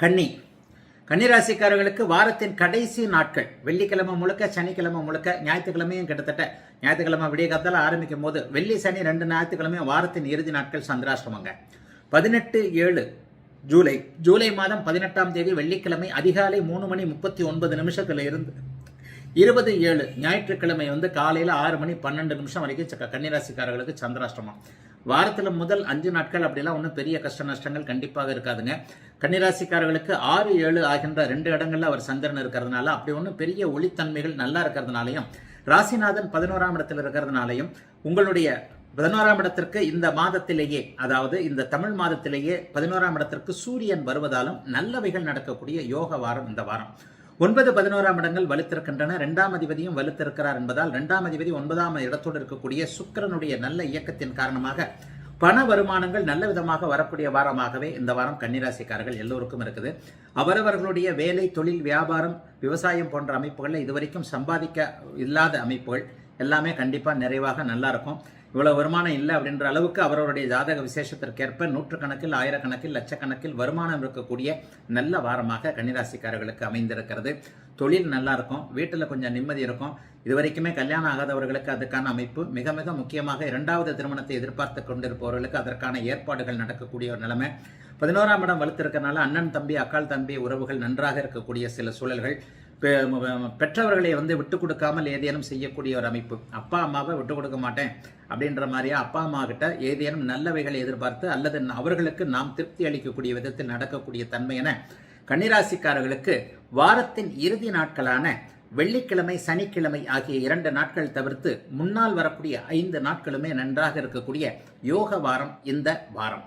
கன்னி. கன்னிராசிக்காரர்களுக்கு வாரத்தின் கடைசி நாட்கள். வெள்ளிக்கிழமை முழுக்க சனிக்கிழமை முழுக்க ஞாயிற்றுக்கிழமையும் கிட்டத்தட்ட. ஞாயிற்றுக்கிழமை விடிய காலத்தில் ஆரம்பிக்கும் போது வெள்ளி சனி ரெண்டு ஞாயிற்றுக்கிழமையும் வாரத்தின் இறுதி நாட்கள் சந்திராஷ்டமங்க. பதினெட்டு ஏழு ஜூலை. ஜூலை மாதம் பதினெட்டாம் தேதி வெள்ளிக்கிழமை அதிகாலை மூணு மணி முப்பத்தி ஒன்பது நிமிஷத்துல இருந்து இருபது ஏழு ஞாயிற்றுக்கிழமை வந்து காலையில் ஆறு மணி பன்னெண்டு நிமிஷம் வரைக்கும் கன்னிராசிக்காரர்களுக்கு சந்திராஷ்டமம். வாரத்தில் முதல் அஞ்சு நாட்கள் அப்படிலாம் ஒன்றும் பெரிய கஷ்ட நஷ்டங்கள் கண்டிப்பாக இருக்காதுங்க. கன்னிராசிக்காரர்களுக்கு ஆறு ஏழு ஆகின்ற ரெண்டு இடங்கள்ல அவர் சந்திரன் இருக்கிறதுனால அப்படி ஒன்றும் பெரிய ஒளித்தன்மைகள் நல்லா இருக்கிறதுனாலையும் ராசிநாதன் பதினோராம் இடத்தில் இருக்கிறதுனாலையும் உங்களுடைய பதினோராம் இடத்திற்கு இந்த மாதத்திலேயே அதாவது இந்த தமிழ் மாதத்திலேயே பதினோராம் இடத்திற்கு சூரியன் வருவதாலும் நல்லவைகள் நடக்கக்கூடிய யோக வாரம் இந்த வாரம். ஒன்பது பதினோராம் இடங்கள் வலுத்திருக்கின்றன. இரண்டாம் அதிபதியும் வலுத்திருக்கிறார் என்பதால் இரண்டாம் அதிபதி ஒன்பதாம் இடத்தோடு இருக்கக்கூடிய சுக்கிரனுடைய நல்ல இயக்கத்தின் காரணமாக பண வருமானங்கள் நல்ல விதமாக வரக்கூடிய வாரமாகவே இந்த வாரம் கன்னிராசிக்காரர்கள் எல்லோருக்கும் இருக்குது. அவரவர்களுடைய வேலை தொழில் வியாபாரம் விவசாயம் போன்ற அமைப்புகளில் இதுவரைக்கும் சம்பாதிக்க இல்லாத அமைப்புகள். எல்லாமே கண்டிப்பாக நிறைவாக நல்லா இருக்கும். இவ்வளவு வருமானம் இல்லை அப்படின்ற அளவுக்கு அவரவருடைய ஜாதக விசேஷத்திற்கேற்ப நூற்றுக்கணக்கில் ஆயிரக்கணக்கில் லட்சக்கணக்கில் வருமானம் இருக்கக்கூடிய நல்ல வாரமாக கன்னிராசிக்காரர்களுக்கு அமைந்திருக்கிறது. தொழில் நல்லா இருக்கும். வீட்டில் கொஞ்சம் நிம்மதி இருக்கும். இது வரைக்குமே கல்யாணம் ஆகாதவர்களுக்கு அதுக்கான அமைப்பு மிக மிக முக்கியமாக இரண்டாவது திருமணத்தை எதிர்பார்த்து கொண்டிருப்பவர்களுக்கு அதற்கான ஏற்பாடுகள் நடக்கக்கூடிய ஒரு நிலைமை. பதினோராம் இடம் வலுத்திருக்கனால அண்ணன் தம்பி அக்கால் தம்பி உறவுகள் நன்றாக இருக்கக்கூடிய சில சூழல்கள். பெற்றவர்களை வந்து விட்டு கொடுக்காமல் ஏதேனும் செய்யக்கூடிய ஒரு அமைப்பு. அப்பா அம்மாவை விட்டு கொடுக்க மாட்டேன் அப்படின்ற மாதிரியா அப்பா அம்மா கிட்ட ஏதேனும் நல்லவைகளை எதிர்பார்த்து அல்லது அவர்களுக்கு நாம் திருப்தி அளிக்கக்கூடிய விதத்தில் நடக்கக்கூடிய தன்மை என கன்னிராசிக்காரர்களுக்கு வாரத்தின் இறுதி நாட்களான வெள்ளிக்கிழமை சனிக்கிழமை ஆகிய இரண்டு நாட்கள் தவிர்த்து முன்னால் வரக்கூடிய ஐந்து நாட்களுமே நன்றாக இருக்கக்கூடிய யோக வாரம் இந்த வாரம்.